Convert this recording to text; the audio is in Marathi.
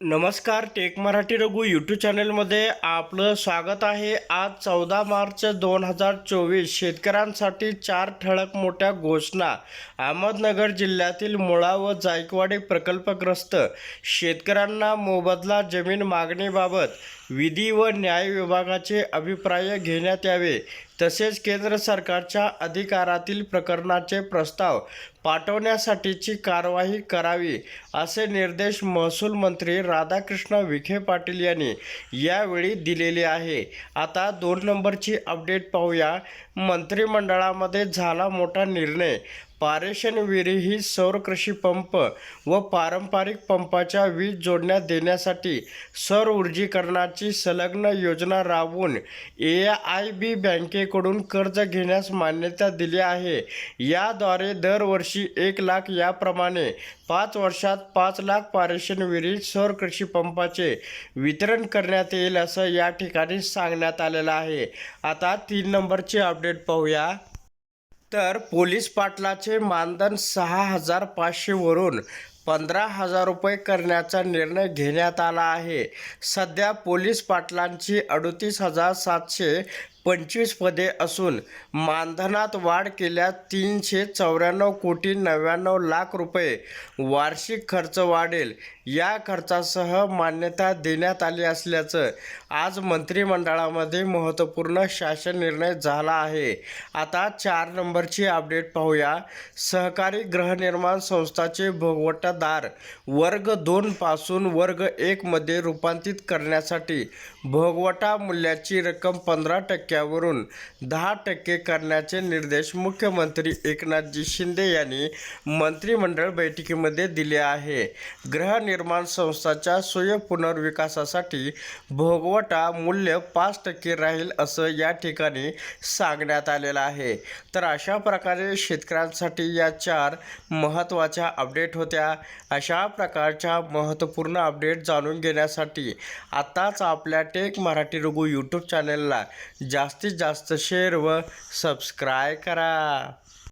नमस्कार टेक मराठी रघु यूट्यूब चॅनलमध्ये आपलं स्वागत आहे. आज चौदा मार्च दोन हजार चोवीस शेतकऱ्यांसाठी चार ठळक मोठ्या घोषणा. अहमदनगर जिल्ह्यातील मुळा व जायकवाडी प्रकल्पग्रस्त शेतकऱ्यांना मोबदला जमीन मागणीबाबत विधी व न्याय विभागाचे अभिप्राय घेण्यात यावे. तसेच केंद्र सरकारच्या अधिकारातील प्रकरणाचे प्रस्ताव पाठवण्यासाठीची कारवाई करावी असे निर्देश महसूल मंत्री राधाकृष्ण विखे पाटील यांनी यावेळी दिलेले आहे. आता दोन नंबरची अपडेट पाहूया. मंत्रिमंडळामध्ये झाला मोठा निर्णय. पारेषण विहिरी सौर कृषी पंप व पारंपरिक पंपाच्या वीज जोडण्या देण्यासाठी सौर ऊर्जीकरणाची संलग्न योजना राबवून ए आय बी बँकेकडून कर्ज घेण्यास मान्यता दिली आहे. याद्वारे दरवर्षी एक लाख याप्रमाणे पाच वर्षात पाच लाख पारेषण विहिरी सौर कृषी पंपाचे वितरण करण्यात येईल असं या ठिकाणी सांगण्यात आलेलं आहे. आता तीन नंबरची अपडेट पाहूया. तर पोलीस पाटलाचे मानधन सहा हजार पाचशेवरून पंधरा हजार रुपये करण्याचा निर्णय घेण्यात आला आहे. सध्या पोलीस पाटलांची अडतीस हजार सातशे पंचवीस पदे असून मानधनात वाढ केल्यास तीनशे चौऱ्याण्णव कोटी नव्याण्णव लाख रुपये वार्षिक खर्च वाढेल. या खर्चासह मान्यता देण्यात आली असल्याचं आज मंत्रिमंडळामध्ये महत्त्वपूर्ण शासन निर्णय झाला आहे. आता चार नंबरची अपडेट पाहूया. सहकारी गृहनिर्माण संस्थाचे भोगवटादार वर्ग दोनपासून वर्ग एकमध्ये रूपांतरित करण्यासाठी भोगवटा मूल्याची रक्कम पंधरा टक्के टक्क्यावरून दहा टक्के करण्याचे निर्देश मुख्यमंत्री एकनाथजी शिंदे यांनी मंत्रिमंडळ बैठकीमध्ये दिले आहे. गृहनिर्माण संस्थाच्या स्वयं पुनर्विकासासाठी भोगवटा मूल्य पाच टक्के राहील असं या ठिकाणी सांगण्यात आलेलं आहे. तर अशा प्रकारे शेतकऱ्यांसाठी या चार महत्त्वाच्या अपडेट होत्या. अशा प्रकारच्या महत्त्वपूर्ण अपडेट जाणून घेण्यासाठी आत्ताच आपल्या टेक मराठी रघु यूट्यूब चॅनलला जास्तीत जास्त शेअर व सबस्क्राय करा.